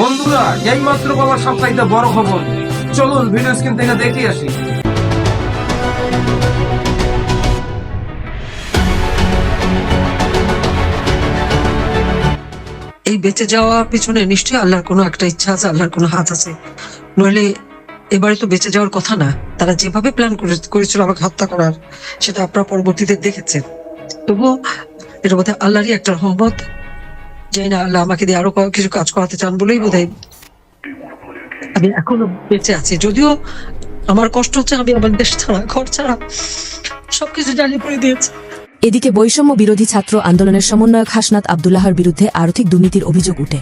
বন্ধুরা, এই মাত্র বাবার সবচাইতে বড় খবর। চলুন ভিডিও স্ক্রিন থেকে দেখে আসি। এই বেঁচে যাওয়া পিছনে নিশ্চয়ই আল্লাহর কোনো একটা ইচ্ছা আছে, আল্লাহর কোনো হাত আছে। নইলে এবারে তো বেঁচে যাওয়ার কথা না। তারা যেভাবে প্ল্যান করেছিল আমাকে হত্যা করার, সেটা আপনারা পরবর্তীতে দেখেছেন। তবুও এটা বোধহয় আল্লাহরই একটা রহমত জানি না, আল্লাহ আমাকে দিয়ে আরও কিছু কাজ করাতে চান বলেই বোধহয় আমি এখনও বেঁচে আছি। যদিও আমার কষ্ট হচ্ছে, আমি আমার দেশ ছাড়া, ঘর ছাড়া সবকিছু জ্বালিয়ে পড়ে দিয়েছে। এদিকে বৈষম্য বিরোধী ছাত্র আন্দোলনের সমন্বয়ক হাসনাত আবদুল্লাহর বিরুদ্ধে আর্থিক দুর্নীতির অভিযোগ উঠে।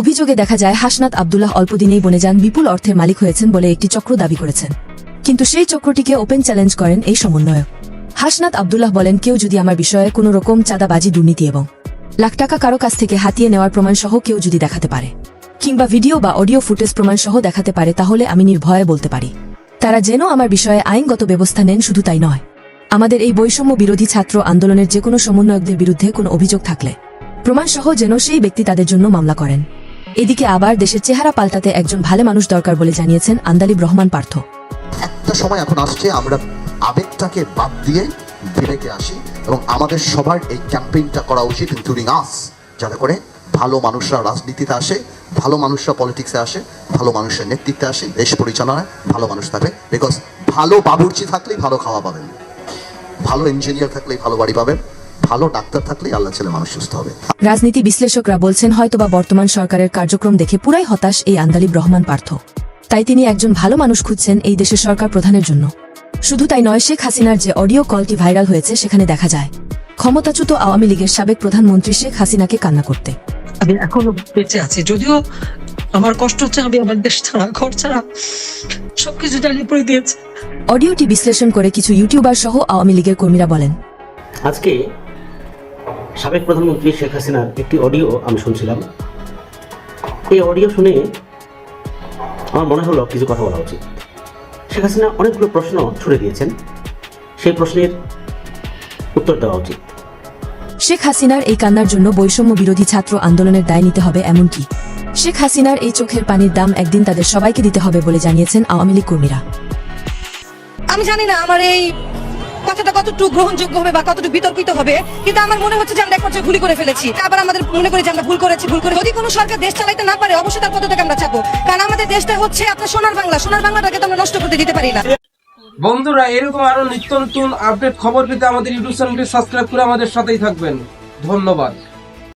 অভিযোগে দেখা যায়, হাসনাত আবদুল্লাহ অল্পদিনেই বনে যান বিপুল অর্থের মালিক হয়েছেন বলে একটি চক্র দাবি করেছেন। কিন্তু সেই চক্রটিকে ওপেন চ্যালেঞ্জ করেন এই সমন্বয়ক। হাসনাত আবদুল্লাহ বলেন, কেউ যদি আমার বিষয়ে কোনো রকম চাঁদাবাজি, দুর্নীতি এবং লাখ টাকা কারও কাছ থেকে হাতিয়ে নেওয়ার প্রমাণ সহ কেউ যদি দেখাতে পারে, কিংবা ভিডিও বা অডিও ফুটেজ প্রমাণ সহ দেখাতে পারে, তাহলে আমি নির্ভয়ে বলতে পারি। তারা যেন আমার বিষয়ে আইনগত ব্যবস্থা নেন, শুধু তাই নয়। আমাদের এই বৈষম্য বিরোধী ছাত্র আন্দোলনের যে কোনো সমন্বয়কদের বিরুদ্ধে কোনো অভিযোগ থাকলে, প্রমাণসহ যেন সেই ব্যক্তি তাদের জন্য মামলা করেন। এদিকে আবার দেশের চেহারা পাল্টাতে একজন ভালো মানুষ দরকার বলে জানিয়েছেন আন্দালিব রহমান পার্থ। একটা সময় এখন আসছে, আমরা আবেগটাকে বাদ দিয়ে বিবেকে আসি এবং আমাদের সবার এই ক্যাম্পেইনটা করা উচিত ইনক্লুডিং আস যাতে করে ভালো মানুষরা রাজনীতিতে আসে, ভালো মানুষরা পলিটিক্সে আসে, ভালো মানুষের নেতৃত্বে আসে, দেশ পরিচালনায় ভালো মানুষ থাকবে। বিকজ ভালো বাবুর্চি থাকলেই ভালো খাওয়া পাবেন। ভালো ইঞ্জিনিয়ার থাকলেই ভালো বাড়ি পাবেন। ভালো ডাক্তার থাকলেই আল্লাহ ছেলে মানুষ সুস্থ হবে। রাজনীতি বিশ্লেষকরা বলছেন হয়তোবা বর্তমান সরকারের কার্যক্রম দেখে পুরাই হতাশ এই আন্দালিব রহমান পার্থ। তাই তিনি একজন ভালো মানুষ খুঁজছেন এই দেশের সরকার প্রধানের জন্য। শুধু তাই নয় শেখ হাসিনার যে অডিও কলটি ভাইরাল হয়েছে সেখানে দেখা যায় ক্ষমতাচ্যুত আওয়ামী লীগের সাবেক প্রধানমন্ত্রী শেখ হাসিনাকে কান্না করতে। আমি এখনও বেঁচে আছি যদিও আমার কষ্ট হচ্ছে আমি আমার দেশ ছাড়া ঘর ছাড়া সবকিছু জ্বালিয়ে পড়ে দিয়েছে অডিওটি বিশ্লেষণ করে কিছু ইউটিউবার সহ আওয়ামী লীগের কর্মীরা বলেন আজকে সাবেক প্রধানমন্ত্রী শেখ হাসিনার একটি অডিও আমি শুনছিলাম। এই অডিও শুনে আমার মনে হলো কিছু কথা বলা উচিত। শেখ হাসিনা অনেকগুলো প্রশ্ন ছুড়ে দিয়েছেন। সেই প্রশ্নের উত্তর দেওয়া উচিত। শেখ হাসিনার এই কান্নার জন্য বৈষম্য বিরোধী ছাত্র আন্দোলনের দায় নিতে হবে এমনকি শেখ হাসিনার এই চোখের পানির দাম একদিন তাদের সবাইকে দিতে হবে বলে জানিয়েছেন আওয়ামী লীগ কর্মীরা। আমি জানি না আমার এই কথাটা কতটুকু গ্রহণযোগ্য হবে বা কতটুকু বিতর্কিত হবে, কিন্তু আমার মনে হচ্ছে যে আমরা একমাত্র ভুলি করে ফেলেছি। আবার আমাদের মনে করি যে আমরা ভুল করেছি, ভুল করে যদি কোনো সরকার দেশ চালাইতে না পারে, অবশ্যই তার পদত্যাগ আমরা চাবো। কারণ আমাদের দেশটা হচ্ছে আপনার সোনার বাংলা। সোনার বাংলাটাকে তো আমরা নষ্ট করতে দিতে পারি না। বন্ধুরা, এরকম আরও নিত্য নতুন আপডেট খবর পেতে আমাদের ইউটিউব চ্যানেলটি সাবস্ক্রাইব করে আমাদের সাথেই থাকবেন। ধন্যবাদ।